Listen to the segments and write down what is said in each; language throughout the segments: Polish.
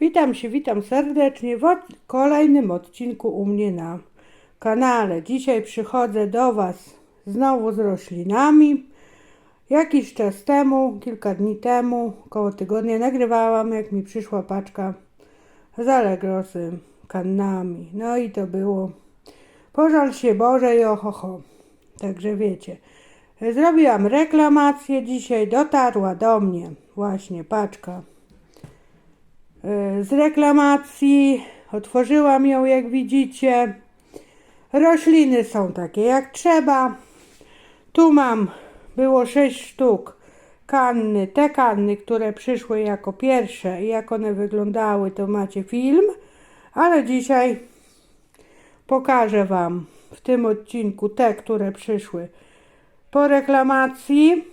Witam się, witam serdecznie w kolejnym odcinku u mnie na kanale. Dzisiaj przychodzę do Was znowu z roślinami. Jakiś czas temu, kilka dni temu, około tygodnia, nagrywałam, jak mi przyszła paczka z Allegro z kannami. No i to było pożal się Boże i ohoho. Także wiecie. Zrobiłam reklamację. Dzisiaj dotarła do mnie właśnie paczka z reklamacji. Otworzyłam ją, jak widzicie. Rośliny są takie jak trzeba. Tu mam, było 6 sztuk kanny. Te kanny, które przyszły jako pierwsze i jak one wyglądały, to macie film. Ale dzisiaj pokażę Wam w tym odcinku te, które przyszły po reklamacji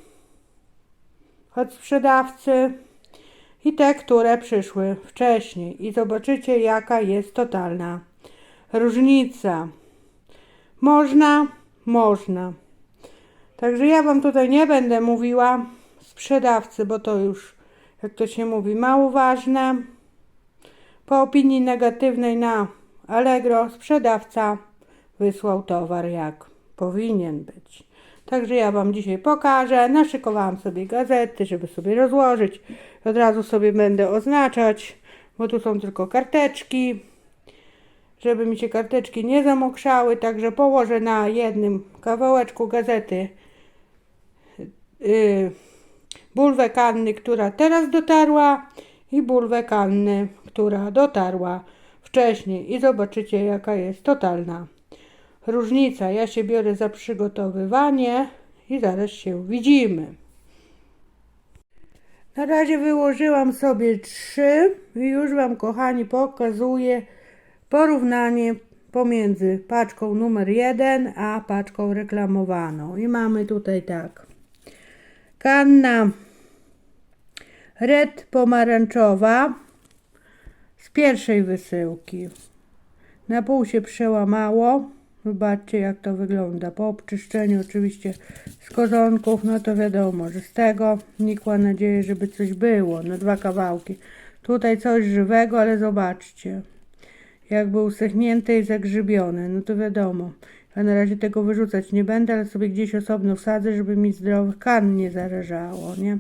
od sprzedawcy i te, które przyszły wcześniej. I zobaczycie, jaka jest totalna różnica. Można, można. Także ja Wam tutaj nie będę mówiła sprzedawcy, bo to już, jak to się mówi, mało ważne. Po opinii negatywnej na Allegro sprzedawca wysłał towar jak powinien być. Także ja Wam dzisiaj pokażę. Naszykowałam sobie gazety, żeby sobie rozłożyć. Od razu sobie będę oznaczać, bo tu są tylko karteczki, żeby mi się karteczki nie zamokrzały. Także położę na jednym kawałeczku gazety yy, bulwę kanny, która teraz dotarła i bulwę kanny, która dotarła wcześniej. I zobaczycie, jaka jest totalna różnica. Ja się biorę za przygotowywanie i zaraz się widzimy. Na razie wyłożyłam sobie trzy i już Wam, kochani, pokazuję porównanie pomiędzy paczką numer jeden a paczką reklamowaną. I mamy tutaj tak. Kanna red pomarańczowa z pierwszej wysyłki. Na pół się przełamało. Zobaczcie jak to wygląda. Po obczyszczeniu oczywiście z korzonków, no to wiadomo, że z tego nikła nadzieję, żeby coś było. No dwa kawałki. Tutaj coś żywego, ale zobaczcie. Jakby usechnięte i zagrzybione. No to wiadomo. Ja na razie tego wyrzucać nie będę, ale sobie gdzieś osobno wsadzę, żeby mi zdrowych kan nie zarażało, nie?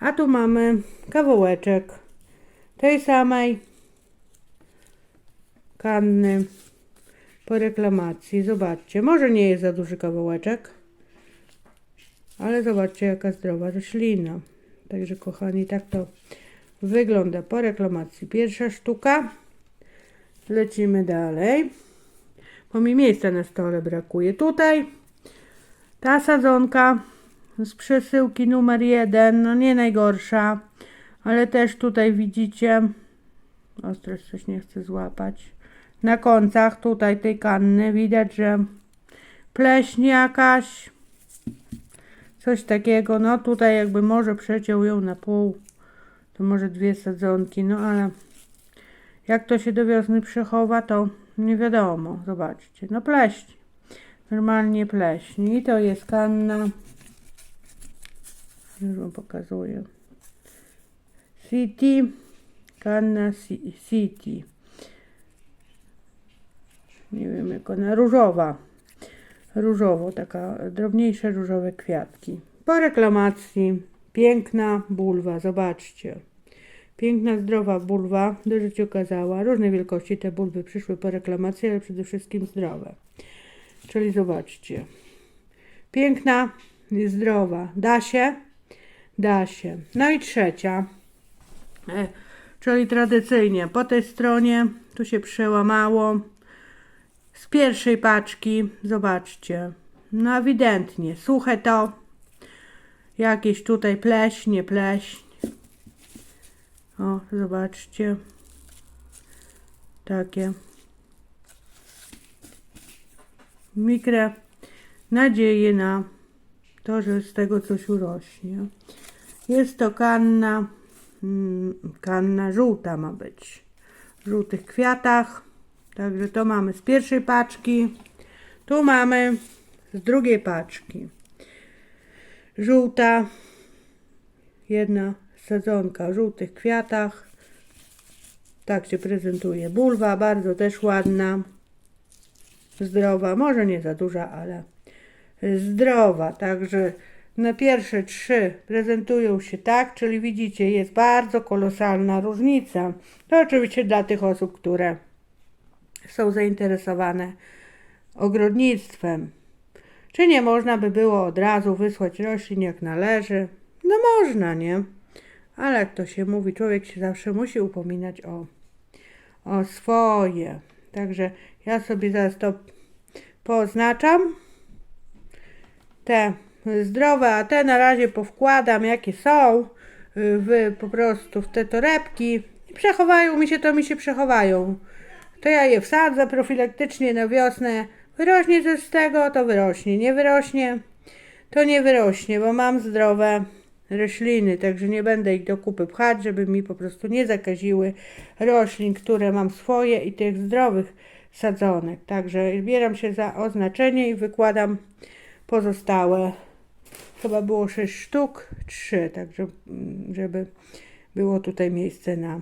A tu mamy kawałeczek tej samej kanny po reklamacji. Zobaczcie, może nie jest za duży kawałeczek, ale zobaczcie jaka zdrowa roślina. Także kochani, tak to wygląda po reklamacji. Pierwsza sztuka. Lecimy dalej. Bo mi miejsca na stole brakuje. Tutaj ta sadzonka z przesyłki numer jeden, no nie najgorsza, ale też tutaj widzicie, ostrość coś nie chce złapać na końcach tutaj tej kanny widać, że pleśń jakaś, coś takiego, no tutaj jakby może przeciął ją na pół, to może dwie sadzonki, no ale jak to się do wiosny przechowa, to nie wiadomo, zobaczcie, no pleśń, normalnie pleśń. I to jest kanna, już wam pokazuję, City, kanna Ci- City nie wiem jak ona, różowa. Różowo, taka drobniejsze różowe kwiatki. Po reklamacji piękna bulwa, zobaczcie. Piękna, zdrowa bulwa, dużo się okazała. Różnej wielkości te bulwy przyszły po reklamacji, ale przede wszystkim zdrowe. Czyli zobaczcie. Piękna zdrowa. Da się? Da się. No i trzecia. E, czyli tradycyjnie po tej stronie tu się przełamało z pierwszej paczki, zobaczcie, no ewidentnie, suche to, jakieś tutaj pleśnie, pleśń, o, zobaczcie, takie, mikre nadzieje na to, że z tego coś urośnie. Jest to kanna, mm, kanna żółta ma być, w żółtych kwiatach, Także to mamy z pierwszej paczki. Tu mamy z drugiej paczki. Żółta. Jedna sadzonka o żółtych kwiatach. Tak się prezentuje. Bulwa bardzo też ładna. Zdrowa, może nie za duża, ale zdrowa. Także na pierwsze trzy prezentują się tak, czyli widzicie, jest bardzo kolosalna różnica. To oczywiście dla tych osób, które są zainteresowane ogrodnictwem. Czy nie można by było od razu wysłać roślin jak należy? No można, nie? Ale jak to się mówi, człowiek się zawsze musi upominać o, o swoje. Także ja sobie zaraz to poznaczam. Te zdrowe, a te na razie powkładam, jakie są, y, w, po prostu w te torebki. Przechowają mi się, to mi się przechowają. To ja je wsadzę profilaktycznie na wiosnę. Wyrośnie coś z tego, to wyrośnie. Nie wyrośnie, to nie wyrośnie, bo mam zdrowe rośliny, także nie będę ich do kupy pchać, żeby mi po prostu nie zakaziły roślin, które mam swoje i tych zdrowych sadzonek. Także bieram się za oznaczenie i wykładam pozostałe. Chyba było 6 sztuk, 3, także mm, żeby było tutaj miejsce na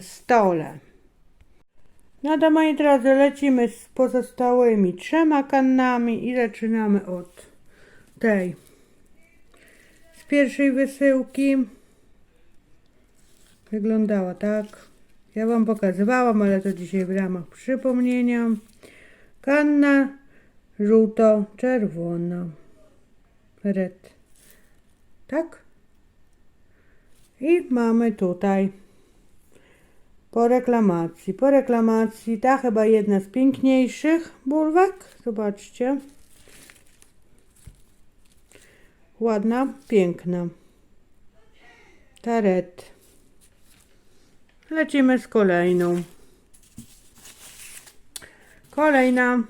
stole. No to moi drodzy, lecimy z pozostałymi trzema kannami i zaczynamy od tej z pierwszej wysyłki. Wyglądała tak. Ja Wam pokazywałam, ale to dzisiaj w ramach przypomnienia. Kanna żółto-czerwona. Red. Tak? I mamy tutaj po reklamacji. Po reklamacji ta chyba jedna z piękniejszych bulwek. Zobaczcie. Ładna, piękna. Ta red. Lecimy z kolejną. Kolejna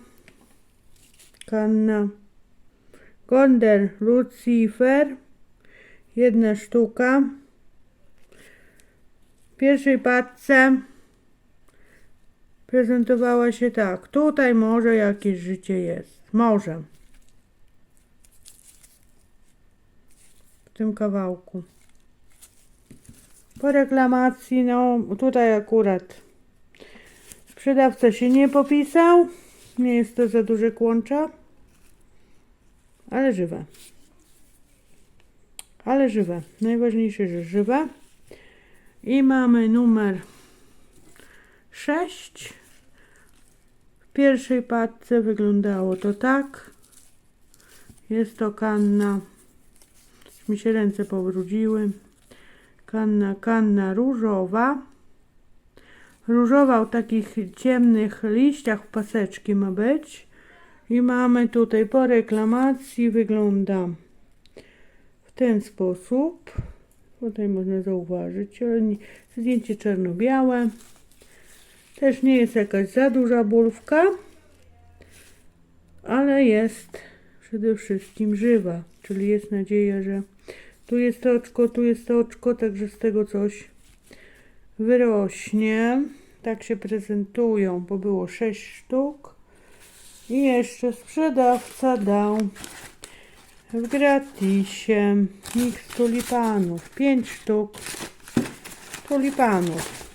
kanna. Gonder Lucifer. Jedna sztuka. W pierwszej paczce prezentowała się tak. Tutaj może jakieś życie jest. Może. W tym kawałku. Po reklamacji, no tutaj akurat sprzedawca się nie popisał. Nie jest to za duże kłącza. Ale żywe. Ale żywe. Najważniejsze, że żywe. I mamy numer 6. W pierwszej paczce wyglądało to tak. Jest to kanna. Mi się ręce powróciły. Kanna, kanna różowa. Różowa o takich ciemnych liściach paseczki ma być. I mamy tutaj po reklamacji wygląda w ten sposób. Tutaj można zauważyć, zdjęcie czarno-białe. Też nie jest jakaś za duża bulwka, ale jest przede wszystkim żywa, czyli jest nadzieja, że tu jest oczko, tu jest oczko, także z tego coś wyrośnie. Tak się prezentują, bo było 6 sztuk. I jeszcze sprzedawca dał w gratisie miks tulipanów. 5 sztuk tulipanów.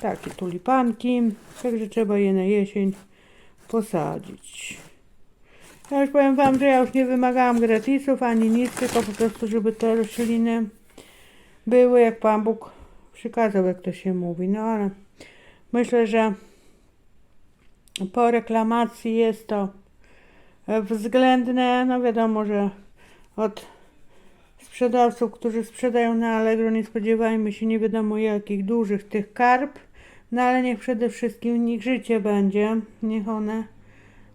Takie tulipanki, także trzeba je na jesień posadzić. Ja już powiem Wam, że ja już nie wymagałam gratisów ani nic, tylko po prostu, żeby te rośliny były, jak Pan Bóg przykazał, jak to się mówi. No ale myślę, że po reklamacji jest to względne. No wiadomo, że od sprzedawców, którzy sprzedają na Allegro, nie spodziewajmy się nie wiadomo jakich dużych tych karp. No ale niech przede wszystkim w nich życie będzie. Niech one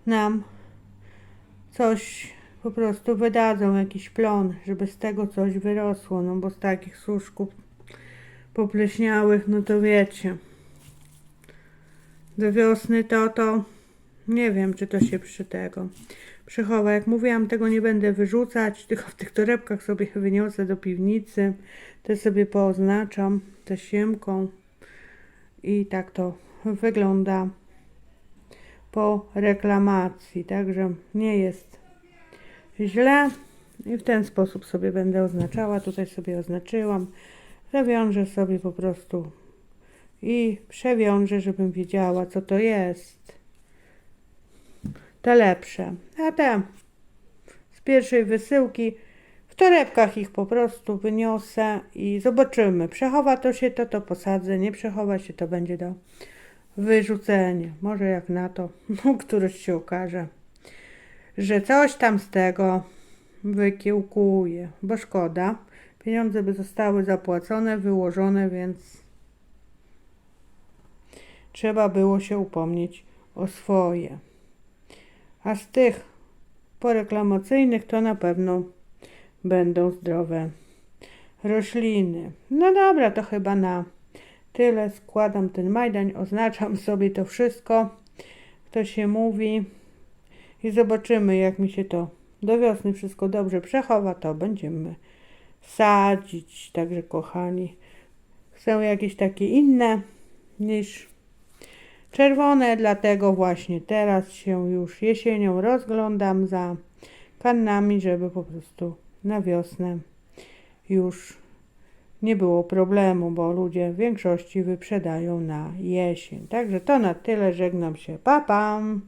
nam coś po prostu wydadzą, jakiś plon, żeby z tego coś wyrosło. No bo z takich suszków popleśniałych, no to wiecie. Do wiosny to to nie wiem, czy to się przy tego przechowa. Jak mówiłam, tego nie będę wyrzucać, tylko w tych torebkach sobie wyniosę do piwnicy. Te sobie pooznaczam tasiemką i tak to wygląda po reklamacji. Także nie jest źle. I w ten sposób sobie będę oznaczała. Tutaj sobie oznaczyłam. Zawiążę sobie po prostu i przewiążę, żebym wiedziała, co to jest. Te lepsze. A te z pierwszej wysyłki w torebkach ich po prostu wyniosę i zobaczymy. Przechowa to się, to to posadzę. Nie przechowa się, to będzie do wyrzucenia. Może jak na to, któryś się okaże, że coś tam z tego wykiełkuje, bo szkoda. Pieniądze by zostały zapłacone, wyłożone, więc trzeba było się upomnieć o swoje. A z tych poreklamacyjnych to na pewno będą zdrowe rośliny. No dobra, to chyba na tyle. Składam ten majdań, oznaczam sobie to wszystko, to się mówi i zobaczymy, jak mi się to do wiosny wszystko dobrze przechowa, to będziemy sadzić. Także kochani, chcę jakieś takie inne niż czerwone, dlatego właśnie teraz się już jesienią rozglądam za kannami, żeby po prostu na wiosnę już nie było problemu, bo ludzie w większości wyprzedają na jesień. Także to na tyle, żegnam się, pa pam!